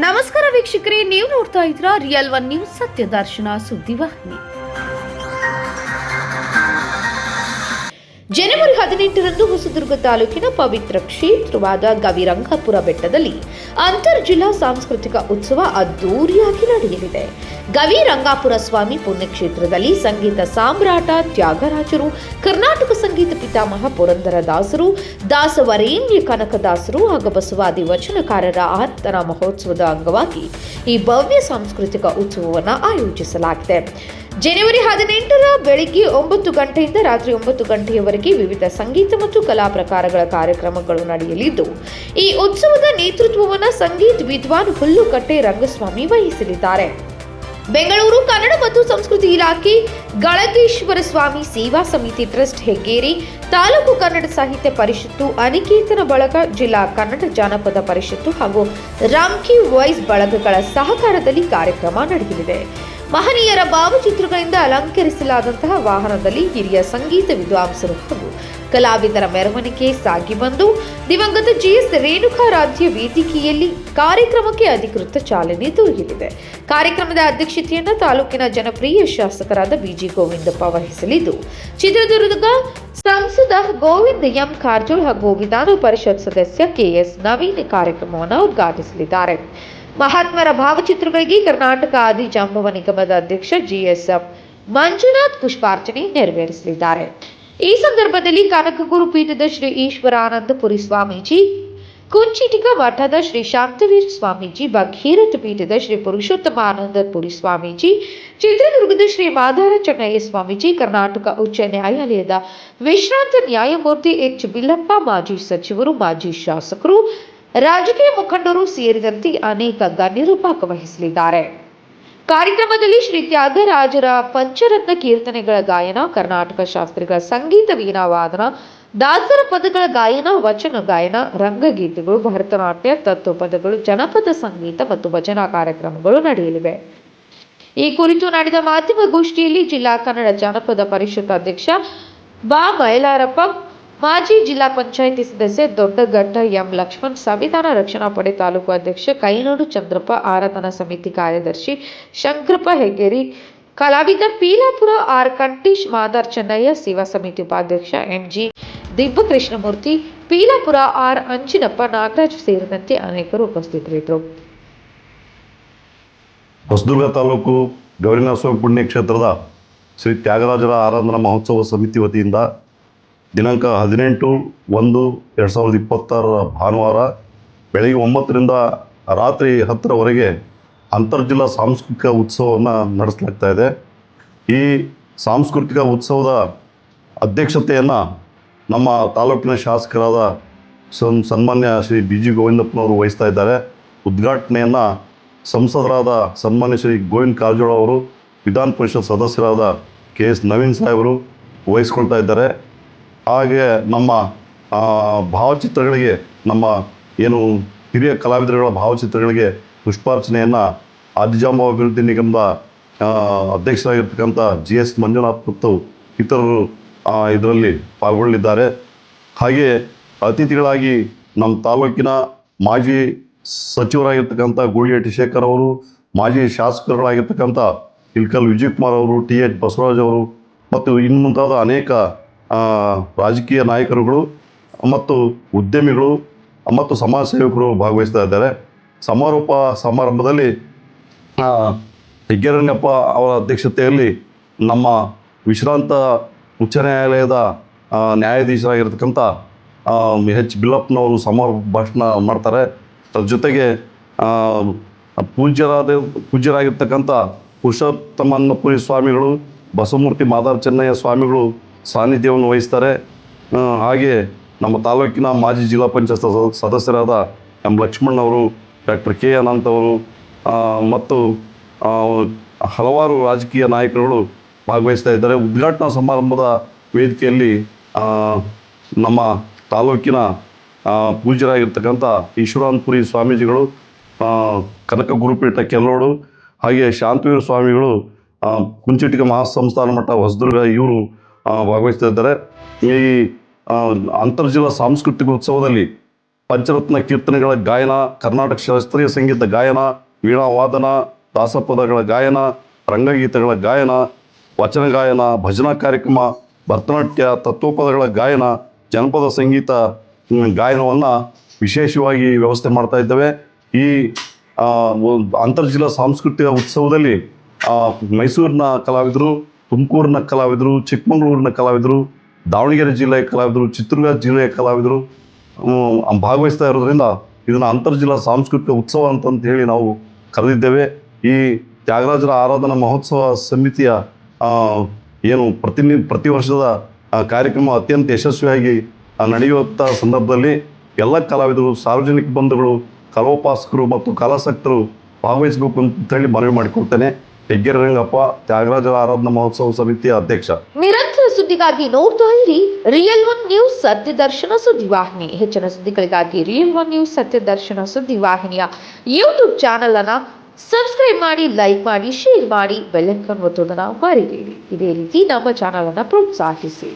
ನಮಸ್ಕಾರ ವೀಕ್ಷಕರೇ ನೀವು ನೋಡ್ತಾ ಇದ್ರ ರಿಯಲ್ ಒನ್ ನ್ಯೂಸ್ ಸತ್ಯದರ್ಶನ ಸುದ್ದಿವಾಹಿನಿ. ಜನವರಿ ಹದಿನೆಂಟರಂದು ಹೊಸದುರ್ಗ ತಾಲೂಕಿನ ಪವಿತ್ರ ಕ್ಷೇತ್ರವಾದ ಗವಿರಂಗಪುರ ಬೆಟ್ಟದಲ್ಲಿ ಅಂತರ್ ಜಿಲ್ಲಾ ಸಾಂಸ್ಕೃತಿಕ ಉತ್ಸವ ಅದ್ದೂರಿಯಾಗಿ ನಡೆಯಲಿದೆ. ಗವಿರಂಗಾಪುರ ಸ್ವಾಮಿ ಪುಣ್ಯಕ್ಷೇತ್ರದಲ್ಲಿ ಸಂಗೀತ ಸಾಮ್ರಾಟ ತ್ಯಾಗರಾಜರು, ಕರ್ನಾಟಕ ಸಂಗೀತ ಪಿತಾಮಹ ಪುರಂದರ ದಾಸರು, ದಾಸವರೇಣ್ಯ ಕನಕದಾಸರು ಹಾಗೂ ಬಸವಾದಿ ವಚನಕಾರರ ಆರಾಧನಾ ಮಹೋತ್ಸವದ ಅಂಗವಾಗಿ ಈ ಭವ್ಯ ಸಾಂಸ್ಕೃತಿಕ ಉತ್ಸವವನ್ನು ಆಯೋಜಿಸಲಾಗಿದೆ. ಜನವರಿ ಹದಿನೆಂಟರ ಬೆಳಗ್ಗೆ ಒಂಬತ್ತು ಗಂಟೆಯಿಂದ ರಾತ್ರಿ ಒಂಬತ್ತು ಗಂಟೆಯವರೆಗೆ ವಿವಿಧ ಸಂಗೀತ ಮತ್ತು ಕಲಾ ಪ್ರಕಾರಗಳ ಕಾರ್ಯಕ್ರಮಗಳು ನಡೆಯಲಿದ್ದು, ಈ ಉತ್ಸವದ ನೇತೃತ್ವವನ್ನು ಸಂಗೀತ್ ವಿದ್ವಾನ್ ಹುಲ್ಲುಕಟ್ಟೆ ರಂಗಸ್ವಾಮಿ ವಹಿಸಲಿದ್ದಾರೆ. ಬೆಂಗಳೂರು ಕನ್ನಡ ಮತ್ತು ಸಂಸ್ಕೃತಿ ಇಲಾಖೆ, ಗಳಗೇಶ್ವರ ಸ್ವಾಮಿ ಸೇವಾ ಸಮಿತಿ ಟ್ರಸ್ಟ್ ಹೆಗ್ಗೇರಿ, ತಾಲೂಕು ಕನ್ನಡ ಸಾಹಿತ್ಯ ಪರಿಷತ್ತು, ಅನಿಕೇತನ ಬಳಗ, ಜಿಲ್ಲಾ ಕನ್ನಡ ಜಾನಪದ ಪರಿಷತ್ತು ಹಾಗೂ ರಾಮ್ಕಿ ವಾಯ್ಸ್ ಬಳಗಗಳ ಸಹಕಾರದಲ್ಲಿ ಕಾರ್ಯಕ್ರಮ ನಡೆಯಲಿದೆ. ಮಹನೀಯರ ಭಾವಚಿತ್ರಗಳಿಂದ ಅಲಂಕರಿಸಲಾದಂತಹ ವಾಹನದಲ್ಲಿ ಹಿರಿಯ ಸಂಗೀತ ವಿದ್ವಾಂಸರು ಹಾಗೂ ಕಲಾವಿದರ ಮೆರವಣಿಗೆ ಸಾಗಿ ಬಂದು, ದಿವಂಗತ ಜಿಎಸ್ ರೇಣುಕಾರಾಧ್ಯ ವೇದಿಕೆಯಲ್ಲಿ ಕಾರ್ಯಕ್ರಮಕ್ಕೆ ಅಧಿಕೃತ ಚಾಲನೆ ದೊರೆಯಲಿದೆ. ಕಾರ್ಯಕ್ರಮದ ಅಧ್ಯಕ್ಷತೆಯನ್ನು ತಾಲೂಕಿನ ಜನಪ್ರಿಯ ಶಾಸಕರಾದ ಬಿಜಿ ಗೋವಿಂದಪ್ಪ ವಹಿಸಲಿದ್ದು ಚಿತ್ರದುರ್ಗ ಸಂಸದ ಗೋವಿಂದ ಎಂ ಕಾರಜೋಳ್ ಹಾಗೂ ವಿಧಾನ ಪರಿಷತ್ ಸದಸ್ಯ ಕೆಎಸ್ ನವೀನ್ ಕಾರ್ಯಕ್ರಮವನ್ನು ಉದ್ಘಾಟಿಸಲಿದ್ದಾರೆ. ಮಹಾತ್ಮರ ಭಾವಚಿತ್ರಗಳಿಗೆ ಕರ್ನಾಟಕ ಆದಿ ಜಾಂಬವ ನಿಗಮದ ಅಧ್ಯಕ್ಷ ಜಿಎಸ್ಎಫ್ ಮಂಜುನಾಥ್ ಪುಷ್ಪಾರ್ಚನೆ ನೆರವೇರಿಸಲಿದ್ದಾರೆ. ಈ ಸಂದರ್ಭದಲ್ಲಿ ಕನಕಗುರು ಪೀಠದ ಶ್ರೀ ಈಶ್ವರಾನಂದ ಪುರಿ ಸ್ವಾಮೀಜಿ, ಕುಂಚಿಟಿಗ ಮಠದ ಶ್ರೀ ಶಾಂತವೀರ ಸ್ವಾಮೀಜಿ, ಭಗೀರಥ ಪೀಠದ ಶ್ರೀ ಪುರುಷೋತ್ತಮಾನಂದ ಪುರಿ ಸ್ವಾಮೀಜಿ, ಚಿತ್ರದುರ್ಗದ ಶ್ರೀ ಮಾದಾರ ಚೆನ್ನಯ್ಯ ಸ್ವಾಮೀಜಿ, ಕರ್ನಾಟಕ ಉಚ್ಚ ನ್ಯಾಯಾಲಯದ ವಿಶ್ರಾಂತ ನ್ಯಾಯಮೂರ್ತಿ ಎಚ್ ಬಿಲ್ಲಪ್ಪ, ಮಾಜಿ ಸಚಿವರು, ಮಾಜಿ ಶಾಸಕರು ರಾಜಕೀಯ ಮುಖಂಡರು ಸೇರಿದಂತೆ ಅನೇಕ ಗಣ್ಯರು ಭಾಗವಹಿಸಲಿದ್ದಾರೆ. ಕಾರ್ಯಕ್ರಮದಲ್ಲಿ ಶ್ರೀ ತ್ಯಾಗರಾಜರ ಪಂಚರತ್ನ ಕೀರ್ತನೆಗಳ ಗಾಯನ, ಕರ್ನಾಟಕ ಶಾಸ್ತ್ರಿಗಳ ಸಂಗೀತ ವೀಣಾವಾದನ, ದಾಸರ ಪದಗಳ ಗಾಯನ, ವಚನ ಗಾಯನ, ರಂಗಗೀತೆಗಳು, ಭರತನಾಟ್ಯ, ತತ್ವಪದಗಳು, ಜನಪದ ಸಂಗೀತ ಮತ್ತು ಭಜನಾ ಕಾರ್ಯಕ್ರಮಗಳು ನಡೆಯಲಿವೆ. ಈ ಕುರಿತು ನಡೆದ ಮಾಧ್ಯಮ ಗೋಷ್ಠಿಯಲ್ಲಿ ಜಿಲ್ಲಾ ಕನ್ನಡ ಜನಪದ ಪರಿಷತ್ ಅಧ್ಯಕ್ಷ ಬಾ ಮೈಲಾರಪ್ಪ ಮಾಜಿ ಜಿಲ್ಲಾ ಪಂಚಾಯಿತಿ ಸದಸ್ಯ ದೊಡ್ಡಗಡ್ಡ ಎಂ ಲಕ್ಷ್ಮಣ್, ಸಂವಿಧಾನ ರಕ್ಷಣಾ ಪಡೆ ತಾಲೂಕು ಅಧ್ಯಕ್ಷ ಕೈನೋಡು ಚಂದ್ರಪ್ಪ, ಆರಾಧನಾ ಸಮಿತಿ ಕಾರ್ಯದರ್ಶಿ ಶಂಕರಪ್ಪ ಹೆಗ್ಗೇರಿ, ಕಲಾವಿದ ಪೀಲಾಪುರ ಆರ್ ಕಂಟೀಶ್ ಮಾದಾರ್ ಚೆನ್ನಯ್ಯ, ಸೇವಾ ಸಮಿತಿ ಉಪಾಧ್ಯಕ್ಷ N G Dibba Krishnamurthy, Peelapura R Anjinappa Nagaraj ಸೇರಿದಂತೆ ಅನೇಕರು ಉಪಸ್ಥಿತರಿದ್ದರು. ಹೊಸದುರ್ಗ ತಾಲೂಕು ಗೌರಿನರಸ್ವಾಮಿ ಪುಣ್ಯಕ್ಷೇತ್ರದ ಶ್ರೀ ತ್ಯಾಗರಾಜರ ಆರಾಧನಾ ಮಹೋತ್ಸವ ಸಮಿತಿ ವತಿಯಿಂದ ದಿನಾಂಕ ಹದಿನೆಂಟು ಒಂದು ಎರಡು ಸಾವಿರದ ಇಪ್ಪತ್ತಾರರ ಭಾನುವಾರ ಬೆಳಗ್ಗೆ ಒಂಬತ್ತರಿಂದ ರಾತ್ರಿ ಹತ್ತರವರೆಗೆ ಅಂತರ್ಜಿಲ್ಲಾ ಸಾಂಸ್ಕೃತಿಕ ಉತ್ಸವವನ್ನು ನಡೆಸಲಾಗ್ತಾ ಇದೆ. ಈ ಸಾಂಸ್ಕೃತಿಕ ಉತ್ಸವದ ಅಧ್ಯಕ್ಷತೆಯನ್ನು ನಮ್ಮ ತಾಲೂಕಿನ ಶಾಸಕರಾದ ಸನ್ ಸನ್ಮಾನ್ಯ ಶ್ರೀ ಬಿ ಜಿ ಗೋವಿಂದಪ್ಪನವರು ವಹಿಸ್ತಾ ಇದ್ದಾರೆ. ಉದ್ಘಾಟನೆಯನ್ನು ಸಂಸದರಾದ ಸನ್ಮಾನ್ಯ ಶ್ರೀ ಗೋವಿಂದ ಕಾರಜೋಳ ಅವರು, ವಿಧಾನ ಪರಿಷತ್ ಸದಸ್ಯರಾದ ಕೆ ಎಸ್ ನವೀನ್ ಸಾಹೇಬರು ವಹಿಸ್ಕೊಳ್ತಾ ಇದ್ದಾರೆ. ಹಾಗೆ ನಮ್ಮ ಭಾವಚಿತ್ರಗಳಿಗೆ ನಮ್ಮ ಏನು ಹಿರಿಯ ಕಲಾವಿದರುಗಳ ಭಾವಚಿತ್ರಗಳಿಗೆ ಪುಷ್ಪಾರ್ಚನೆಯನ್ನು ಆದಿಜಾಂಬ ಅಭಿವೃದ್ಧಿ ನಿಗಮದ ಅಧ್ಯಕ್ಷರಾಗಿರ್ತಕ್ಕಂಥ ಜಿ ಎಸ್ ಮಂಜುನಾಥ್ ಮತ್ತು ಇತರರು ಇದರಲ್ಲಿ ಪಾಲ್ಗೊಳ್ಳಲಿದ್ದಾರೆ. ಹಾಗೆ ಅತಿಥಿಗಳಾಗಿ ನಮ್ಮ ತಾಲೂಕಿನ ಮಾಜಿ ಸಚಿವರಾಗಿರ್ತಕ್ಕಂಥ ಗೂಳಿಹಟ್ಟಿ ಶೇಖರ್ ಅವರು, ಮಾಜಿ ಶಾಸಕರುಗಳಾಗಿರ್ತಕ್ಕಂಥ ಇಲ್ಕಲ್ ವಿಜಯ್ ಕುಮಾರ್ ಅವರು ಟಿ ಎಚ್ ಬಸವರಾಜ್ ಅವರು ಮತ್ತು ಇನ್ನು ಮುಂತಾದ ಅನೇಕ ರಾಜಕೀಯ ನಾಯಕರುಗಳು ಮತ್ತು ಉದ್ಯಮಿಗಳು ಮತ್ತು ಸಮಾಜ ಸೇವಕರು ಭಾಗವಹಿಸ್ತಾ ಇದ್ದಾರೆ. ಸಮಾರೋಪ ಸಮಾರಂಭದಲ್ಲಿ ಹೆಗ್ಗೆರಣ್ಯಪ್ಪ ಅವರ ಅಧ್ಯಕ್ಷತೆಯಲ್ಲಿ ನಮ್ಮ ವಿಶ್ರಾಂತ ಉಚ್ಚ ನ್ಯಾಯಾಲಯದ ನ್ಯಾಯಾಧೀಶರಾಗಿರ್ತಕ್ಕಂಥ ಎಚ್. ಬಿಲ್ಲಪ್ಪನವರು ಸಮಾರೋಪ ಭಾಷಣ ಮಾಡ್ತಾರೆ. ಅದ್ರ ಜೊತೆಗೆ ಪೂಜ್ಯರಾದ, ಪೂಜ್ಯರಾಗಿರ್ತಕ್ಕಂಥ ಪುರುಷೋತ್ತಮನ್ನಪುರಿ ಸ್ವಾಮಿಗಳು, ಬಸವಮೂರ್ತಿ ಮಾದಾರ ಚೆನ್ನಯ್ಯ ಸ್ವಾಮಿಗಳು ಸಾನ್ನಿಧ್ಯವನ್ನು ವಹಿಸ್ತಾರೆ. ಹಾಗೆ ನಮ್ಮ ತಾಲೂಕಿನ ಮಾಜಿ ಜಿಲ್ಲಾ ಪಂಚಾಯತ್ ಸದ- ಸದಸ್ಯರಾದ ಎಂ ಲಕ್ಷ್ಮಣ್ಣವರು ಡಾಕ್ಟರ್ ಕೆ ಅನಂತ್ ಅವರು ಮತ್ತು ಹಲವಾರು ರಾಜಕೀಯ ನಾಯಕರುಗಳು ಭಾಗವಹಿಸ್ತಾ ಇದ್ದಾರೆ. ಉದ್ಘಾಟನಾ ಸಮಾರಂಭದ ವೇದಿಕೆಯಲ್ಲಿ ನಮ್ಮ ತಾಲೂಕಿನ ಪೂಜ್ಯರಾಗಿರ್ತಕ್ಕಂಥ ಈಶ್ವರಾನ್ಪುರಿ ಸ್ವಾಮೀಜಿಗಳು ಕನಕ ಗುರುಪೀಠ ಕೆಲ್ಲೋಡು ಹಾಗೆ ಶಾಂತವೀರ ಸ್ವಾಮಿಗಳು ಕುಂಚಿಟಿಗ ಮಹಾಸಂಸ್ಥಾನ ಮಠ ಹೊಸದುರ್ಗ, ಇವರು ಭಾಗವಹಿಸ್ತಾ ಇದ್ದಾರೆ. ಈ ಅಂತರ್ಜಲ ಸಾಂಸ್ಕೃತಿಕ ಉತ್ಸವದಲ್ಲಿ ಪಂಚರತ್ನ ಕೀರ್ತನೆಗಳ ಗಾಯನ, ಕರ್ನಾಟಕ ಶಾಸ್ತ್ರೀಯ ಸಂಗೀತ ಗಾಯನ, ವೀಣಾವಾದನ, ದಾಸಪದಗಳ ಗಾಯನ, ರಂಗಗೀತೆಗಳ ಗಾಯನ, ವಚನ ಗಾಯನ, ಭಜನಾ ಕಾರ್ಯಕ್ರಮ, ಭರತನಾಟ್ಯ, ತತ್ವಪದಗಳ ಗಾಯನ, ಜನಪದ ಸಂಗೀತ ಗಾಯನವನ್ನು ವಿಶೇಷವಾಗಿ ವ್ಯವಸ್ಥೆ ಮಾಡ್ತಾ ಇದ್ದೇವೆ. ಈ ಅಂತರ್ಜಿಲ್ಲಾ ಸಾಂಸ್ಕೃತಿಕ ಉತ್ಸವದಲ್ಲಿ ಮೈಸೂರಿನ ಕಲಾವಿದರು ತುಮಕೂರಿನ ಕಲಾವಿದರು, ಚಿಕ್ಕಮಗಳೂರಿನ ಕಲಾವಿದರು, ದಾವಣಗೆರೆ ಜಿಲ್ಲೆಯ ಕಲಾವಿದರು, ಚಿತ್ರದುರ್ಗ ಜಿಲ್ಲೆಯ ಕಲಾವಿದರು ಭಾಗವಹಿಸ್ತಾ ಇರೋದ್ರಿಂದ ಇದನ್ನು ಅಂತರ್ಜಿಲ್ಲಾ ಸಾಂಸ್ಕೃತಿಕ ಉತ್ಸವ ಅಂತಂತ ಹೇಳಿ ನಾವು ಕರೆದಿದ್ದೇವೆ. ಈ ತ್ಯಾಗರಾಜರ ಆರಾಧನಾ ಮಹೋತ್ಸವ ಸಮಿತಿಯ ಏನು ಪ್ರತಿನಿ, ಪ್ರತಿ ವರ್ಷದ ಕಾರ್ಯಕ್ರಮ ಅತ್ಯಂತ ಯಶಸ್ವಿಯಾಗಿ ನಡೆಯುವಂಥ ಸಂದರ್ಭದಲ್ಲಿ ಎಲ್ಲ ಕಲಾವಿದರು, ಸಾರ್ವಜನಿಕ ಬಂಧುಗಳು, ಕಲೋಪಾಸಕರು ಮತ್ತು ಕಲಾಸಕ್ತರು ಭಾಗವಹಿಸಬೇಕು ಅಂತ ಹೇಳಿ ಮನವಿ ಮಾಡಿಕೊಳ್ತೇನೆ. ಹೆಗ್ಗೆರೆ ರಂಗಪ್ಪ ತ್ಯಾಗರಾಜರ ಆರಾಧನಾ ಮಹೋತ್ಸವ ಸಮಿತಿಯ ಅಧ್ಯಕ್ಷ. ನಿರಂತರ ಸುದ್ದಿಗಾಗಿ ನೋಡ್ತಾ ಇರಿ ರಿಯಲ್ ಒನ್ ನ್ಯೂಸ್ ಸತ್ಯ ದರ್ಶನ ಸುದ್ದಿವಾಹಿನಿ ಹೆಚ್ಚಿನ ಸುದ್ದಿಗಳಿಗಾಗಿ real one news Satya Darshana ಸುದ್ದಿವಾಹಿನಿಯ ಯೂಟ್ಯೂಬ್ ಚಾನೆಲ್ ಅನ್ನ ಸಬ್ಸ್ಕ್ರೈಬ್ ಮಾಡಿ ಲೈಕ್ ಮಾಡಿ ಶೇರ್ ಮಾಡಿ ಬೆಲ್ಲೈಕನ್ ಒತ್ತೋದನ್ನ ಮರಿಬೇಡಿ. ಇದೇ ರೀತಿ ನಮ್ಮ ಚಾನೆಲ್ ಅನ್ನ ಪ್ರೋತ್ಸಾಹಿಸಿ.